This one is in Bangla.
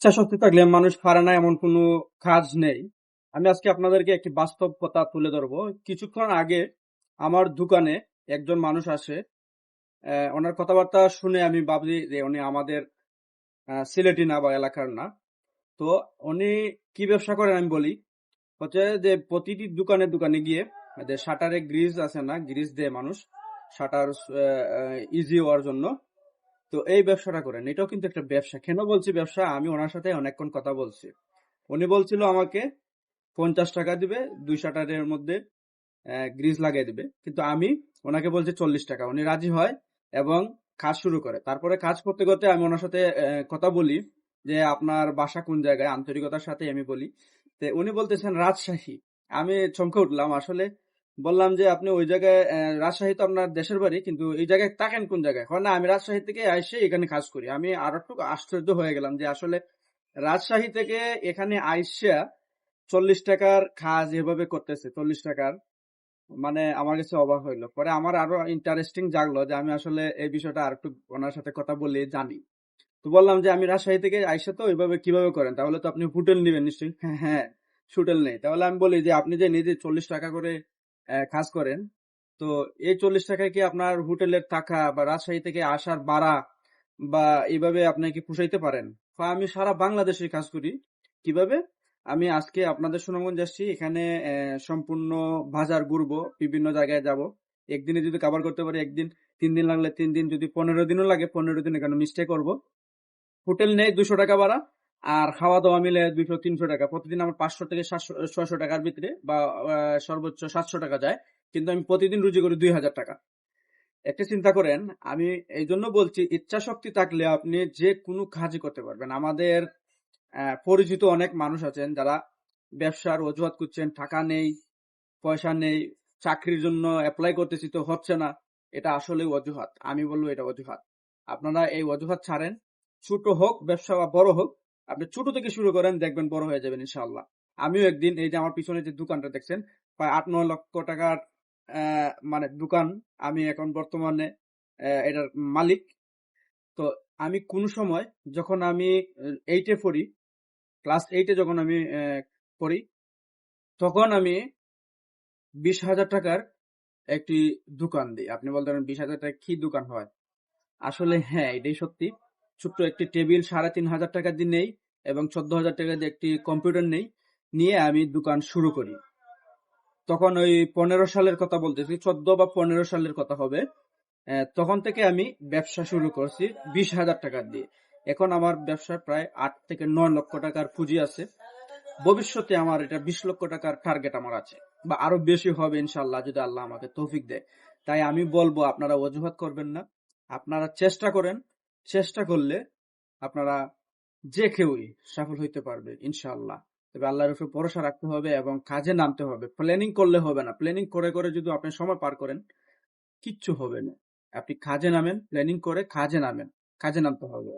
ইচ্ছা শক্তি থাকলে মানুষ পারে না, এমন কোনো কাজ নেই। আমি আজকে আপনাদেরকে একটি বাস্তব কথা তুলে ধরবো। কিছুক্ষণ আগে আমার দোকানে একজন মানুষ আসে। ওনার কথাবার্তা শুনে আমি ভাবছি যে উনি আমাদের সিলেটি না বা এলাকার না। তো উনি কি ব্যবসা করেন আমি বলি। হচ্ছে যে প্রতিটি দোকানে দোকানে গিয়ে যে শাটারে গ্রিজ আছে না গ্রিজ দেয় মানুষ শাটার ইজি হওয়ার জন্য তো এই ব্যবসাটা করেন, এটাও কিন্তু একটা ব্যবসা। কেন বলছি ব্যবসা? আমি ওনার সাথে অনেকক্ষণ কথা বলছি। উনি বলছিল আমাকে পঞ্চাশ টাকা দিবে, দুই শাটারের মধ্যে গ্রিজ লাগিয়ে দিবে। কিন্তু আমি ওনাকে বলছি চল্লিশ টাকা। উনি রাজি হয় এবং কাজ শুরু করে। তারপরে কাজ করতে করতে আমি ওনার সাথে কথা বলি যে আপনার বাসা কোন জায়গায়? আন্তরিকতার সাথে আমি বলি। তো উনি বলতেছেন, রাজশাহী। আমি চমকে উঠলাম। আসলে বললাম যে আপনি ওই জায়গায় রাজশাহী তো আপনার দেশের বাড়ি, কিন্তু এই জায়গায় থাকেন কোন জায়গায়? হয় না, আমি রাজশাহী থেকে এসে এখানে কাজ করি। আমি আরও একটু আশ্চর্য হয়ে গেলাম যে আসলে রাজশাহী থেকে এখানে আইসা চল্লিশ টাকার কাজ এভাবে করতেছে, চল্লিশ টাকার। মানে আমার কাছে অবাক হইল। পরে আমার আরও ইন্টারেস্টিং জাগলো যে আমি আসলে এই বিষয়টা আর একটু ওনার সাথে কথা বলে জানি। তো বললাম যে আমি রাজশাহী থেকে আইসা তো ওইভাবে কীভাবে করেন? তাহলে তো আপনি হোটেল নেবেন নিশ্চয়ই। হ্যাঁ হ্যাঁ হোটেল নেই। তাহলে আমি বলি যে আপনি যে নিজে চল্লিশ টাকা করে কাজ করেন। তো এই চল্লিশ টাকায় কি আপনার হোটেলের টাকা বা রাজশাহী থেকে আসার ভাড়া বা এইভাবে আপনাকে পুষাইতে পারেন? আমি সারা বাংলাদেশে কাজ করি। কীভাবে? আমি আজকে আপনাদের সুনামগঞ্জ আসছি এখানে সম্পূর্ণ বাজার ঘুরবো, বিভিন্ন জায়গায় যাব। একদিনে যদি কভার করতে পারি, একদিন, তিন দিন লাগলে তিন দিন, যদি পনেরো দিনও লাগে, পনেরো দিন এখানে মিস্টে করব। হোটেল নেই, দুশো টাকা ভাড়া। আর খাওয়া দাওয়া মিলে দুইশো, তিনশো টাকা। প্রতিদিন আমার পাঁচশো থেকে সাতশো, ছয়শো টাকার ভিতরে বা সর্বোচ্চ সাতশো টাকা যায়। কিন্তু আমি প্রতিদিন রুজি করি দুই হাজার টাকা। একটা চিন্তা করেন, আমি এই জন্য বলছি ইচ্ছা শক্তি থাকলে আপনি যে কোনো কাজই করতে পারবেন। আমাদের পরিচিত অনেক মানুষ আছেন যারা ব্যবসার অজুহাত করছেন টাকা নেই, পয়সা নেই, চাকরির জন্য অ্যাপ্লাই করতেছি তো হচ্ছে না। এটা আসলে অজুহাত। আমি বলব এটা অজুহাত। আপনারা এই অজুহাত ছাড়েন। ছোট হোক, ব্যবসা বা বড় হোক আপনি ছোট থেকে শুরু করেন, দেখবেন বড় হয়ে যাবেন ইনশাল্লাহ আমিও একদিন এই যে আমার পিছনে যে দোকানটা দেখছেন, প্রায় আট, নয় লক্ষ টাকার মানে দোকান আমি এখন বর্তমানে এটার মালিক। তো আমি কোন সময় যখন আমি এইটে পড়ি ক্লাস এইটে যখন আমি পড়ি, তখন আমি বিশ হাজার টাকার একটি দোকান দিই। আপনি বলতে পারেন বিশ হাজার টাকা কি দোকান হয়? আসলে হ্যাঁ এটাই সত্যি। ছোট্ট একটি টেবিল সাড়ে তিন হাজার টাকা দিয়ে নেই এবং চোদ্দ হাজার টাকা দিয়ে একটি কম্পিউটার নেই, নিয়ে আমি দোকান শুরু করি। তখন ওই পনেরো সালের কথা বলতেছি, চোদ্দ বা পনেরো সালের কথা হবে। তখন থেকে আমি ব্যবসা শুরু করছি বিশ হাজার টাকা দিয়ে। এখন আমার ব্যবসা প্রায় আট থেকে নয় লক্ষ টাকার পুঁজি আছে। ভবিষ্যতে আমার এটা বিশ লক্ষ টাকার টার্গেট আমার আছে, বা আরও বেশি হবে ইনশাল্লাহ যদি আল্লাহ আমাকে তৌফিক দেয়। তাই আমি বলব, আপনারা অজুহাত করবেন না। আপনারা চেষ্টা করেন চেষ্টা করলে আপনারা যে কেউই সফল হইতে পারবে ইনশাল্লাহ তবে আল্লাহর উপর ভরসা রাখতে হবে এবং কাজে নামতে হবে। প্ল্যানিং করলে হবে না। প্ল্যানিং করে করে যদি আপনি সময় পার করেন, কিচ্ছু হবে না। আপনি কাজে নামেন প্ল্যানিং করে কাজে নামেন। কাজে নামতে হবে।